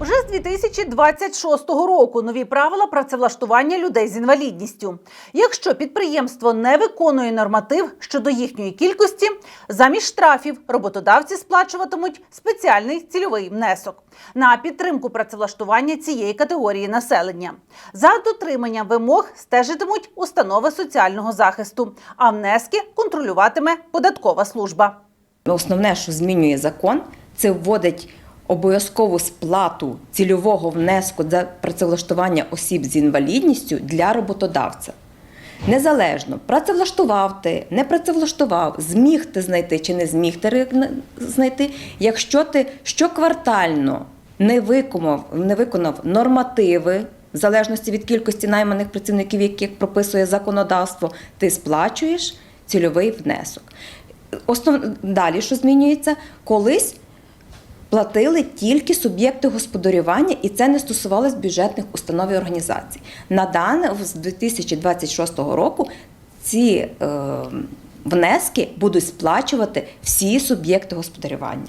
Вже з 2026 року нові правила працевлаштування людей з інвалідністю. Якщо підприємство не виконує норматив щодо їхньої кількості, замість штрафів роботодавці сплачуватимуть спеціальний цільовий внесок на підтримку працевлаштування цієї категорії населення. За дотриманням вимог стежитимуть установи соціального захисту, а внески контролюватиме податкова служба. Основне, що змінює закон, це вводить обов'язкову сплату цільового внеску за працевлаштування осіб з інвалідністю для роботодавця. Незалежно, працевлаштував ти, не працевлаштував, зміг ти знайти чи не зміг ти знайти, якщо ти щоквартально не виконав, не виконав нормативи, в залежності від кількості найманих працівників, яких прописує законодавство, ти сплачуєш цільовий внесок. Основ... Далі, що змінюється, колись платили тільки суб'єкти господарювання, і це не стосувалось бюджетних установ і організацій. На дане з 2026 року ці е, внески будуть сплачувати всі суб'єкти господарювання.